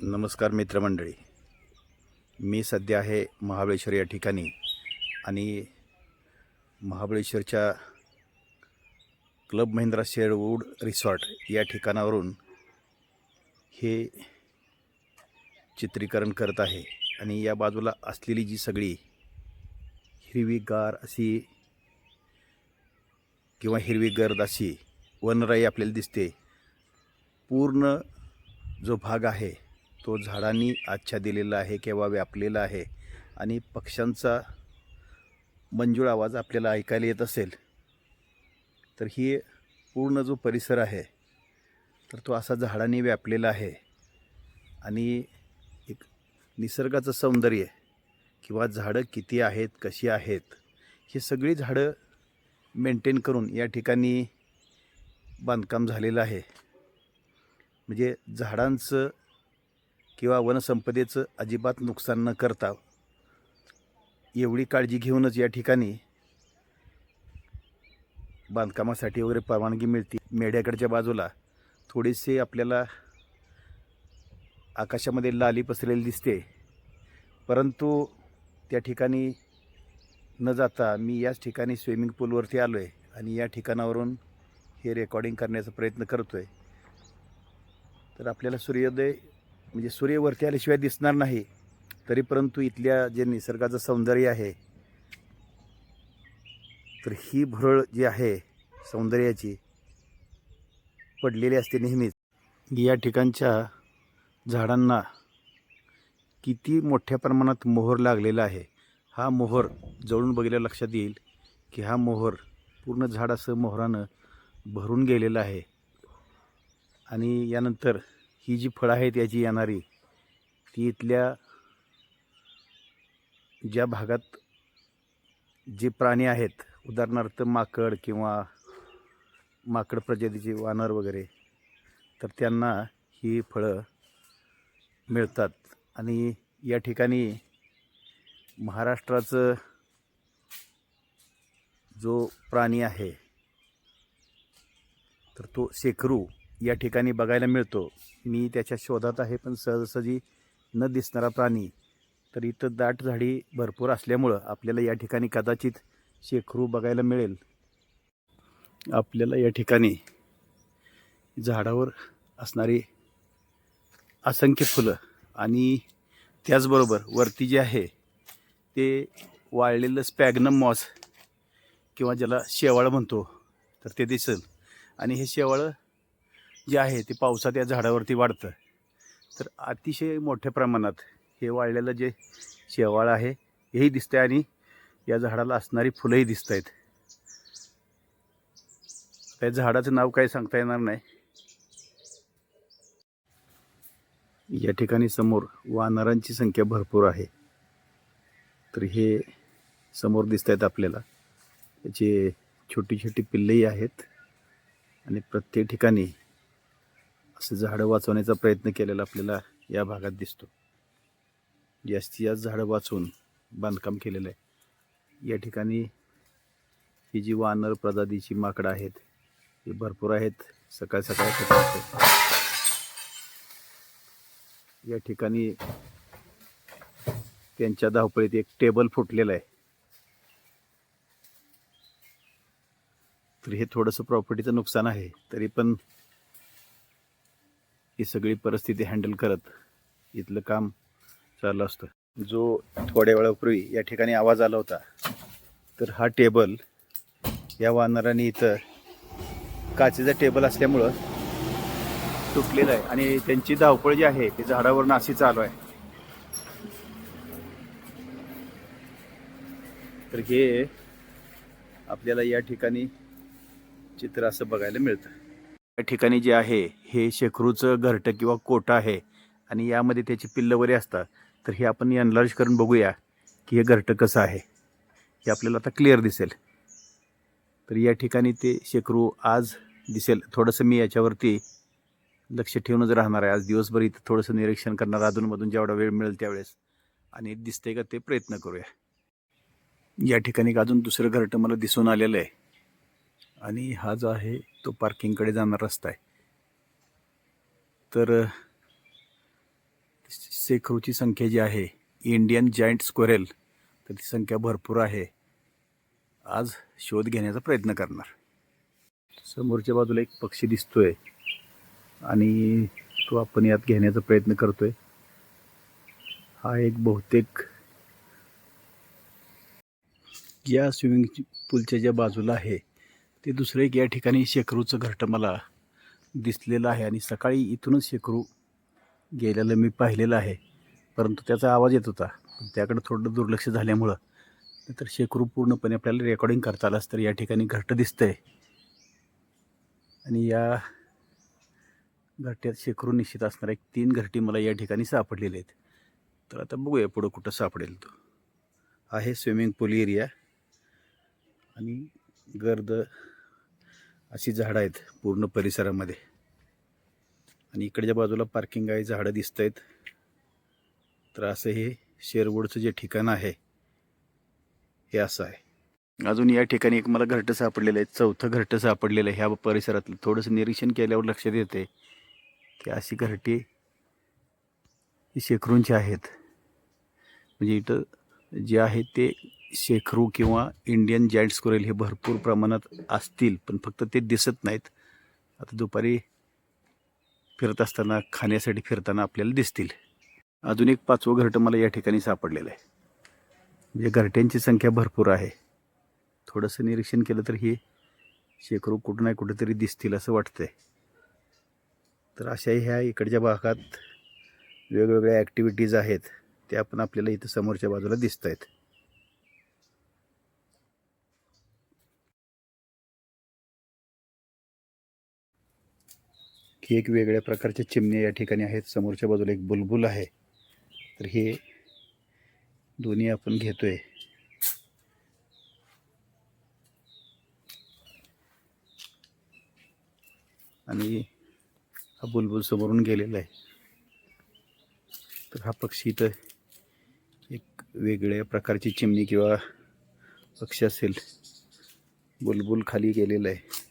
नमस्कार मित्रमंडळी. मी सध्या आहे महाबळेश्वर या ठिकाणी आणि महाबळेश्वरच्या क्लब महिंद्रा शेरवूड रिसॉर्ट या ठिकाणावरून हे चित्रीकरण करत आहे आणि या बाजूला असलेली जी सगळी हिरवीगार अशी किंवा हिरवी गर्द अशी वनराई आपल्याला दिसते. पूर्ण जो भाग आहे तो झाडांनी आच्छादिलेला आहे किंवा व्यापलेला आहे आणि पक्ष्यांचा मंजूळ आवाज आपल्याला ऐकायला येत असेल तर ही पूर्ण जो परिसर आहे तर तो असा झाडांनी व्यापलेला आहे. आणि एक निसर्गाचं सौंदर्य किंवा झाडं किती आहेत कशी आहेत ही सगळी झाडं मेंटेन करून या ठिकाणी बांधकाम झालेलं आहे. म्हणजे झाडांचं किंवा वनसंपदेचं अजिबात नुकसान न करता एवढी काळजी घेऊनच या ठिकाणी बांधकामासाठी वगैरे परवानगी मिळते. मेढ्याकडच्या बाजूला थोडीशी आपल्याला आकाशामध्ये लाली पसरलेली दिसते. परंतु त्या ठिकाणी न जाता मी याच ठिकाणी स्विमिंग पूलवरती आलो आहे आणि या ठिकाणावरून हे रेकॉर्डिंग करण्याचा प्रयत्न करतो आहे तर आपल्याला सूर्योदय म्हणजे सूर्य वरती आल्याशिवाय दिसणार नाही तरी परंतु इथल्या जे निसर्गाचं सौंदर्य आहे तर ही भुरळ जी आहे सौंदर्याची पडलेली असते नेहमीच. या ठिकाणच्या झाडांना किती मोठ्या प्रमाणात मोहर लागलेला आहे हा मोहर जवळून बघितल्या लक्षात येईल की हा मोहर पूर्ण झाड असं मोहरानं भरून गेलेलं आहे. आणि यानंतर ही जी फळं आहेत याची येणारी ती इथल्या ज्या भागात जे प्राणी आहेत उदाहरणार्थ माकड किंवा माकड प्रजातीचे वानर वगैरे तर त्यांना ही फळं मिळतात. आणि या ठिकाणी महाराष्ट्राचं जो प्राणी आहे तर तो शेकरू. या ठिकाणी बघायला मिळतो. मी त्याच्या शोधात आहे पण सहजासहजी न दिसणारा प्राणी. तर इथं दाट झाडी भरपूर असल्यामुळं आपल्याला या ठिकाणी कदाचित शेखरू बघायला मिळेल. आपल्याला या ठिकाणी झाडावर असणारी असंख्य फुलं आणि त्याचबरोबर वरती जे आहे ते वाळलेलं स्पॅग्नम मॉस किंवा ज्याला शेवाळं म्हणतो तर ते दिसेल. आणि हे शेवाळं जे आहे ते पावसात या झाडावरती वाढतं. तर अतिशय मोठ्या प्रमाणात हे वाळलेलं जे शेवाळ आहे हेही दिसतंय आणि या झाडाला असणारी फुलंही दिसत आहेत त्या झाडाचं नाव काही सांगता येणार नाही. या ठिकाणी समोर वानरांची संख्या भरपूर आहे. तर हे समोर दिसत आहेत आपल्याला. त्याचे छोटी छोटी पिल्लेही आहेत. आणि प्रत्येक ठिकाणी असं झाडं वाचवण्याचा प्रयत्न केलेला आपल्याला या भागात दिसतो. जास्तीत जास्त झाडं वाचवून बांधकाम केलेलं आहे. या ठिकाणी ही जी वानर प्रजातीची माकडं आहेत ही भरपूर आहेत. सकाळ सकाळ या ठिकाणी त्यांच्या धावपळीत एक टेबल फुटलेलं आहे. तर हे थोडंसं प्रॉपर्टीचं नुकसान आहे तरी पण ही सगळी परिस्थिती हँडल करत इथलं काम चालू असतं. जो थोड्या वेळापूर्वी या ठिकाणी आवाज आला होता तर हा टेबल या वानराने इथं काचेचा टेबल असल्यामुळं तुटलेलं आहे. आणि त्यांची धावपळ जी आहे ती झाडावर नाशी चालू आहे. तर हे आपल्याला या ठिकाणी चित्र असं बघायला मिळतं. ठिकाणी जे आहे हे शेकरूचं घरटं किंवा कोटं आहे आणि यामध्ये त्याची पिल्लं वगैरे असतात तर हे आपण एनलार्ज करून बघूया की हे घरटं कसं आहे. हे आपल्याला आता क्लिअर दिसेल. तर या ठिकाणी ते शेकरू आज दिसेल. थोडंसं मी याच्यावरती लक्ष ठेवूनच राहणार आहे. आज दिवसभर इथं थोडंसं निरीक्षण करणार अधूनमधून जेवढा वेळ मिळेल त्यावेळेस. आणि दिसतंय का ते प्रयत्न करूया. या ठिकाणी एक अजून दुसरं घरटं मला दिसून आलेलं आहे. आणि हा जो आहे तो पार्किंगकडे जाणारा रस्ता आहे. तर सेखरूची संख्या जी आहे इंडियन जायंट स्क्वेरेल तर ती संख्या भरपूर आहे. आज शोध घेण्याचा प्रयत्न करणार. समोरच्या बाजूला एक पक्षी दिसतोय आणि तो आपण यात घेण्याचा प्रयत्न करतोय. हा एक बहुतेक या स्विमिंग पूलच्या ज्या बाजूला आहे ते दुसरं एक या ठिकाणी शेकरूचं घरटं मला दिसलेलं आहे आणि सकाळी इथूनच शेकरू गेलेलं मी पाहिलेलं आहे. परंतु त्याचा आवाज येत होता. त्याकडे थोडं दुर्लक्ष झाल्यामुळं तर शेकरू पूर्णपणे आपल्याला रेकॉर्डिंग करता आलाच तर या ठिकाणी घरटं दिसतंय. आणि या घरट्यात शेकरू निश्चित असणाऱ्या एक तीन घरटी मला या ठिकाणी सापडलेले आहेत. तर आता बघूया पुढं कुठं सापडेल तो. आहे स्विमिंग पूल एरिया आणि गर्द अशी झाडं आहेत पूर्ण परिसरामध्ये. आणि इकडच्या बाजूला पार्किंग आहे झाडं दिसत आहेत तर असं हे शेरवूडचं जे ठिकाण आहे हे असं आहे. अजून या ठिकाणी एक मला घरटं सापडलेलं आहे चौथं घरटं सापडलेलं आहे. ह्या परिसरातलं थोडंसं निरीक्षण केल्यावर लक्षात येते की अशी घरटी ही शेकरूंची आहेत. म्हणजे इथं जे आहे ते शेखरू किंवा इंडियन जायंट स्कोरेल हे भरपूर प्रमाणात असतील पण फक्त ते दिसत नाहीत. आता दुपारी फिरत असताना खाण्यासाठी फिरताना आपल्याला दिसतील. अजून एक पाचवं घरटं मला या ठिकाणी सापडलेलं आहे. म्हणजे घरट्यांची संख्या भरपूर आहे. थोडंसं निरीक्षण केलं तर हे शेकरू कुठं नाही कुठेतरी दिसतील असं वाटतंय. तर अशा ह्या इकडच्या भागात वेगवेगळ्या ॲक्टिव्हिटीज आहेत त्या पण आपल्याला इथं समोरच्या बाजूला दिसत आहेत ही एक वेगळ्या प्रकारच्या चिमण्या या ठिकाणी आहेत. समोरच्या बाजूला एक बुलबुल आहे. तर हे दोन्ही आपण घेतोय. आणि हा बुलबुल समोरून गेलेला आहे. तर हा पक्षी इथं एक वेगळ्या प्रकारची चिमणी किंवा पक्षी असेल. बुलबुल खाली गेलेला आहे.